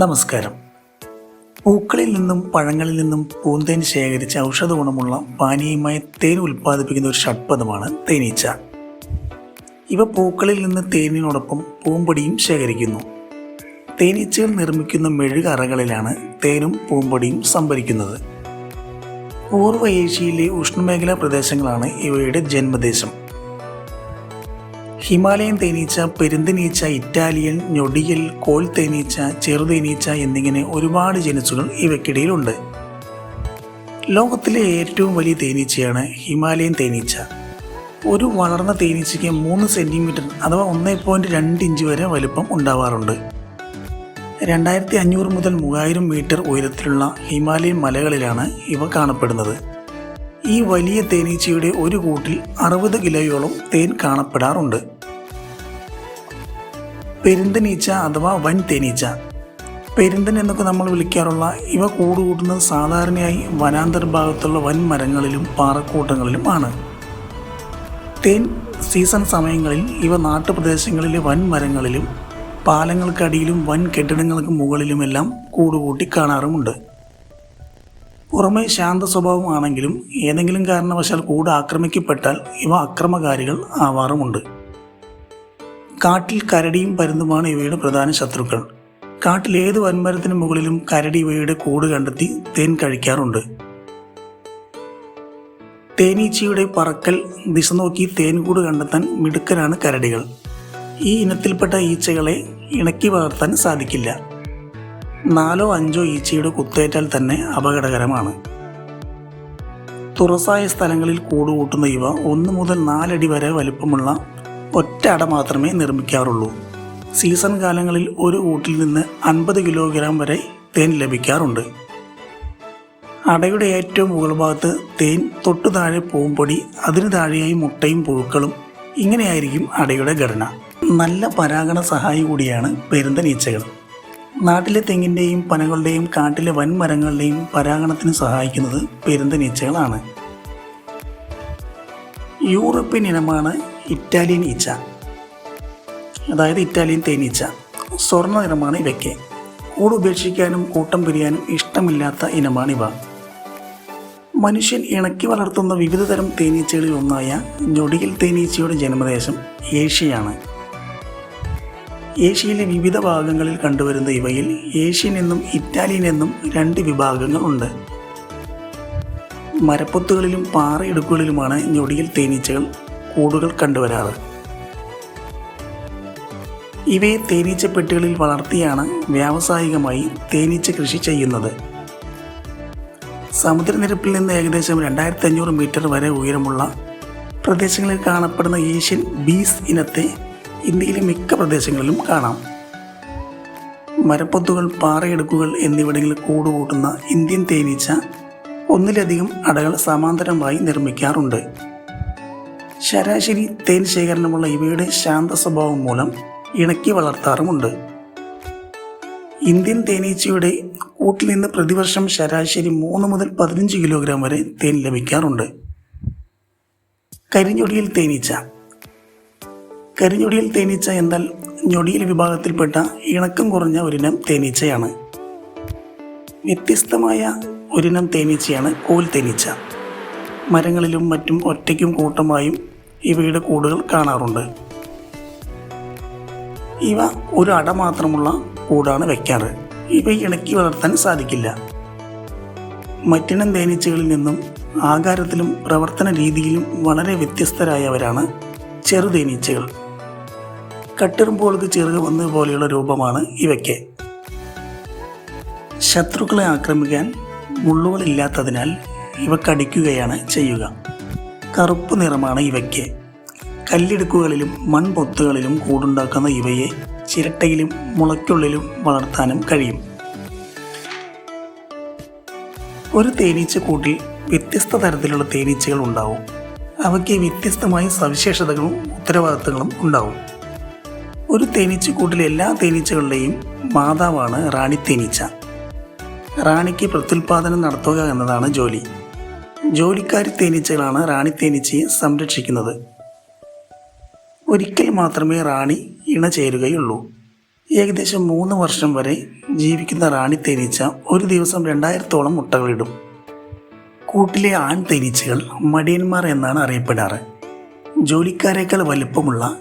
നമസ്കാരം. പൂക്കളിൽ നിന്നും പഴങ്ങളിൽ നിന്നും പൂന്തേൻ ശേഖരിച്ച് ഔഷധ ഗുണമുള്ള പാനീയമായ തേൻ ഉൽപ്പാദിപ്പിക്കുന്ന ഒരു ഷഡ്പദമാണ് തേനീച്ച. ഇവ പൂക്കളിൽ നിന്ന് തേനിനോടൊപ്പം പൂമ്പൊടിയും ശേഖരിക്കുന്നു. തേനീച്ചകൾ നിർമ്മിക്കുന്ന മെഴുക അറകളിലാണ് തേനും പൂമ്പൊടിയും സംഭരിക്കുന്നത്. പൂർവ ഏഷ്യയിലെ ഉഷ്ണമേഖലാ പ്രദേശങ്ങളാണ് ഇവയുടെ ജന്മദേശം. ഹിമാലയൻ തേനീച്ച പെരുന്തനീച്ച ഇറ്റാലിയൻ ഞൊടിയൽ കോൽ തേനീച്ച ചെറുതേനീച്ച എന്നിങ്ങനെ ഒരുപാട് ജനുസുകൾ ഇവയ്ക്കിടയിലുണ്ട്. ലോകത്തിലെ ഏറ്റവും വലിയ തേനീച്ചയാണ് ഹിമാലയൻ തേനീച്ച. ഒരു വളർന്ന തേനീച്ചയ്ക്ക് മൂന്ന് സെന്റിമീറ്റർ അഥവാ ഒന്നേ പോയിന്റ് രണ്ട് ഇഞ്ച് വരെ വലുപ്പം ഉണ്ടാവാറുണ്ട്. രണ്ടായിരത്തി അഞ്ഞൂറ് മുതൽ മൂവായിരം മീറ്റർ ഉയരത്തിലുള്ള ഹിമാലയൻ മലകളിലാണ് ഇവ കാണപ്പെടുന്നത്. ഈ വലിയ തേനീച്ചയുടെ ഒരു കൂട്ടിൽ അറുപത് കിലോയോളം തേൻ കാണപ്പെടാറുണ്ട്. പെരുന്തനീച്ച അഥവാ വൻ തേനീച്ച പെരുന്തൻ എന്നൊക്കെ നമ്മൾ വിളിക്കാറുള്ള ഇവ കൂടുകൂട്ടുന്നത് സാധാരണയായി വനാന്തർ ഭാഗത്തുള്ള വൻ മരങ്ങളിലും പാറക്കൂട്ടങ്ങളിലും ആണ്. തേൻ സീസൺ സമയങ്ങളിൽ ഇവ നാട്ടുപ്രദേശങ്ങളിലെ വൻ മരങ്ങളിലും പാലങ്ങൾക്കടിയിലും വൻ കെട്ടിടങ്ങൾക്ക് മുകളിലുമെല്ലാം കൂടുകൂട്ടി കാണാറുമുണ്ട്. പുറമെ ശാന്ത സ്വഭാവമാണെങ്കിലും ഏതെങ്കിലും കാരണവശാൽ കൂട് ആക്രമിക്കപ്പെട്ടാൽ ഇവ അക്രമകാരികൾ ആവാറുമുണ്ട്. കാട്ടിൽ കരടിയും പരുന്തുമാണ് ഇവയുടെ പ്രധാന ശത്രുക്കൾ. കാട്ടിൽ ഏത് വൻമരത്തിന് മുകളിലും കരടി ഇവയുടെ കൂട് കണ്ടെത്തി തേൻ കഴിക്കാറുണ്ട്. തേനീച്ചയുടെ പറക്കൽ ദിശ നോക്കി തേൻകൂട് കണ്ടെത്താൻ മിടുക്കരാണ് കരടികൾ. ഈ ഇനത്തിൽപ്പെട്ട ഈച്ചകളെ ഇണക്കി വളർത്താൻ സാധിക്കില്ല. നാലോ അഞ്ചോ ഈച്ചയുടെ കുത്തേറ്റാൽ തന്നെ അപകടകരമാണ്. തുറസായ സ്ഥലങ്ങളിൽ കൂടുകൂട്ടുന്ന ഇവ ഒന്ന് മുതൽ നാലടി വരെ വലിപ്പമുള്ള ഒറ്റ മാത്രമേ നിർമ്മിക്കാറുള്ളൂ. സീസൺ കാലങ്ങളിൽ ഒരു കൂട്ടിൽ നിന്ന് അൻപത് കിലോഗ്രാം വരെ തേൻ ലഭിക്കാറുണ്ട്. അടയുടെ ഏറ്റവും മുകൾ ഭാഗത്ത് തേൻ തൊട്ടു താഴെ പൂമ്പൊടി അതിന് താഴെയായി മുട്ടയും പുഴുക്കളും ഇങ്ങനെയായിരിക്കും അടയുടെ ഘടന. നല്ല പരാഗണ സഹായി കൂടിയാണ് പെരുന്തനീച്ചകൾ നാട്ടിലെ തെങ്ങിന്റെയും പനകളുടെയും കാട്ടിലെ വൻമരങ്ങളുടെയും പരാഗണത്തിന് സഹായിക്കുന്നത് പെരുന്തനീച്ചകളാണ് യൂറോപ്യൻ ഇനമാണ് ഇറ്റാലിയൻ ഈച്ച. അതായത് ഇറ്റാലിയൻ തേനീച്ച സ്വർണ നിറമാണ് ഇവയ്ക്ക്. കൂട് ഉപേക്ഷിക്കാനും കൂട്ടം പിരിയാനും ഇഷ്ടമില്ലാത്ത ഇനമാണിവ മനുഷ്യൻ ഇണക്കി വളർത്തുന്ന വിവിധ തരം തേനീച്ചകളിൽ ഒന്നായ ഞൊടിയിൽ തേനീച്ചയുടെ ജന്മദേശം ഏഷ്യയാണ്. ഏഷ്യയിലെ വിവിധ ഭാഗങ്ങളിൽ കണ്ടുവരുന്ന ഇവയിൽ ഏഷ്യൻ എന്നും ഇറ്റാലിയൻ എന്നും രണ്ട് വിഭാഗങ്ങൾ ഉണ്ട്. മരപ്പൊത്തുകളിലും പാറയിടുക്കുകളിലുമാണ് ഞൊടിയിൽ തേനീച്ചകൾ കൂടുകൾ കണ്ടുവരാറ്. ഇവയെ തേനീച്ചപ്പെട്ടികളിൽ വളർത്തിയാണ് വ്യാവസായികമായി തേനീച്ച കൃഷി ചെയ്യുന്നത്. സമുദ്രനിരപ്പിൽ നിന്ന് ഏകദേശം രണ്ടായിരത്തി അഞ്ഞൂറ് മീറ്റർ വരെ ഉയരമുള്ള പ്രദേശങ്ങളിൽ കാണപ്പെടുന്ന ഏഷ്യൻ ബീസ് ഇനത്തെ ഇന്ത്യയിലെ മിക്ക പ്രദേശങ്ങളിലും കാണാം. മരപ്പൊത്തുകൾ പാറയിടുക്കുകൾ എന്നിവിടങ്ങളിൽ കൂടുകൂട്ടുന്ന ഇന്ത്യൻ തേനീച്ച ഒന്നിലധികം അടകൾ സമാന്തരമായി നിർമ്മിക്കാറുണ്ട്. ശരാശരി തേൻ ശേഖരണമുള്ള ഇവയുടെ ശാന്ത സ്വഭാവം മൂലം ഇണക്കി വളർത്താറുമുണ്ട്. ഇന്ത്യൻ തേനീച്ചയുടെ കൂട്ടിൽ നിന്ന് പ്രതിവർഷം ശരാശരി മൂന്ന് മുതൽ പതിനഞ്ച് കിലോഗ്രാം വരെ തേൻ ലഭിക്കാറുണ്ട്. കരിഞ്ഞൊടിയിൽ തേനീച്ച. കരിഞ്ഞൊടിയിൽ തേനീച്ച എന്നാൽ ഞൊടിയിൽ വിഭാഗത്തിൽപ്പെട്ട ഇണക്കം കുറഞ്ഞ ഒരിനം തേനീച്ചയാണ്. വ്യത്യസ്തമായ ഒരിനം തേനീച്ചയാണ് കോൽ തേനീച്ച. മരങ്ങളിലും മറ്റും ഒറ്റയ്ക്കും കൂട്ടമായും ഇവയുടെ കൂടുകൾ കാണാറുണ്ട്. ഇവ ഒരു അട മാത്രമുള്ള കൂടാണ് വയ്ക്കാറ്. ഇവ ഇണക്കി വളർത്താൻ സാധിക്കില്ല. മറ്റിനം തേനീച്ചകളിൽ നിന്നും ആകാരത്തിലും പ്രവർത്തന രീതിയിലും വളരെ വ്യത്യസ്തരായവരാണ് ചെറുതേനീച്ചകൾ കട്ടിറുമ്പോൾക്ക് ചെറുക വന്ന പോലെയുള്ള രൂപമാണ് ഇവയ്ക്ക്. ശത്രുക്കളെ ആക്രമിക്കാൻ മുള്ളുകളില്ലാത്തതിനാൽ ഇവ കടിക്കുകയാണ് ചെയ്യുക. കറുപ്പ് നിറമാണ് ഇവയ്ക്ക്. കല്ലിടുക്കുകളിലും മൺപൊത്തുകളിലും കൂടുണ്ടാക്കുന്ന ഇവയെ ചിരട്ടയിലും മുളയ്ക്കുള്ളിലും വളർത്താനും കഴിയും. ഒരു തേനീച്ച കൂട്ടിൽ വ്യത്യസ്ത തരത്തിലുള്ള തേനീച്ചകൾ ഉണ്ടാവും. അവയ്ക്ക് വ്യത്യസ്തമായ സവിശേഷതകളും ഉത്തരവാദിത്തങ്ങളും ഉണ്ടാവും. ഒരു തേനീച്ചക്കൂട്ടിലെ എല്ലാ തേനീച്ചകളുടെയും മാതാവാണ് റാണി തേനീച്ച. റാണിക്ക് പ്രത്യുൽപാദനം നടത്തുക എന്നതാണ് ജോലി. ജോലിക്കാരി തേനീച്ചകളാണ് റാണി തേനീച്ചയെ സംരക്ഷിക്കുന്നത്. ഒരിക്കൽ മാത്രമേ റാണി ഇണ ചേരുകയുള്ളൂ. ഏകദേശം മൂന്ന് വർഷം വരെ ജീവിക്കുന്ന റാണി തേനീച്ച ഒരു ദിവസം രണ്ടായിരത്തോളം മുട്ടകളിടും. കൂട്ടിലെ ആൺ തേനീച്ചകൾ മടിയന്മാർ എന്നാണ് അറിയപ്പെടാറ്. ജോലിക്കാരേക്കാൾ വലുപ്പമുള്ള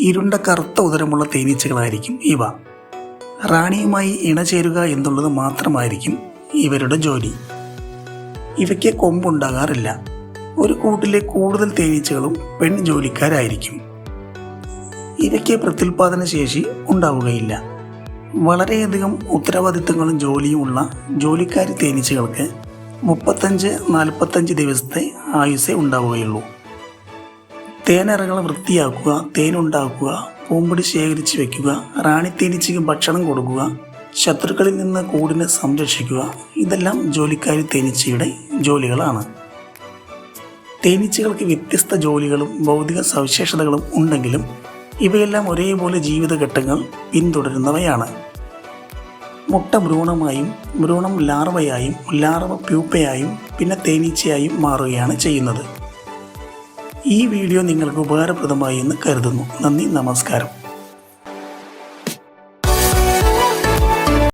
ഇരുണ്ട കറുത്ത ഉദരമുള്ള തേനീച്ചകളായിരിക്കും ഇവ. റാണിയുമായി ഇണചേരുക എന്നുള്ളത് മാത്രമായിരിക്കും ഇവരുടെ ജോലി. ഇവയ്ക്ക് കൊമ്പുണ്ടാകാറില്ല. ഒരു കൂട്ടിലെ കൂടുതൽ തേനീച്ചകളും പെൺ ജോലിക്കാരായിരിക്കും. ഇവയ്ക്ക് പ്രത്യുൽപാദന ശേഷി ഉണ്ടാവുകയില്ല. വളരെയധികം ഉത്തരവാദിത്തങ്ങളും ജോലിയും ഉള്ള ജോലിക്കാരി തേനീച്ചകൾക്ക് മുപ്പത്തഞ്ച് നാൽപ്പത്തഞ്ച് ദിവസത്തെ ആയുസ്സേ ഉണ്ടാവുകയുള്ളൂ. തേനറകൾ വൃത്തിയാക്കുക തേനുണ്ടാക്കുക പൂമ്പടി ശേഖരിച്ച് വയ്ക്കുക റാണി തേനീച്ചയ്ക്ക് ഭക്ഷണം കൊടുക്കുക ശത്രുക്കളിൽ നിന്ന് കൂടിനെ സംരക്ഷിക്കുക. ഇതെല്ലാം ജോലിക്കാരി തേനീച്ചയുടെ ജോലികളാണ്. തേനീച്ചകൾക്ക് വ്യത്യസ്ത ജോലികളും ഭൗതിക സവിശേഷതകളും ഉണ്ടെങ്കിലും ഇവയെല്ലാം ഒരേപോലെ ജീവിതഘട്ടങ്ങൾ പിന്തുടരുന്നവയാണ്. മുട്ട ഭ്രൂണമായും ഭ്രൂണം ലാർവയായും ലാർവ പ്യൂപ്പയായും പിന്നെ തേനീച്ചയായും മാറുകയാണ് ചെയ്യുന്നത്. ഈ വീഡിയോ നിങ്ങൾക്ക് ഉപകാരപ്രദമായി എന്ന് കരുതുന്നു. നന്ദി നമസ്കാരം.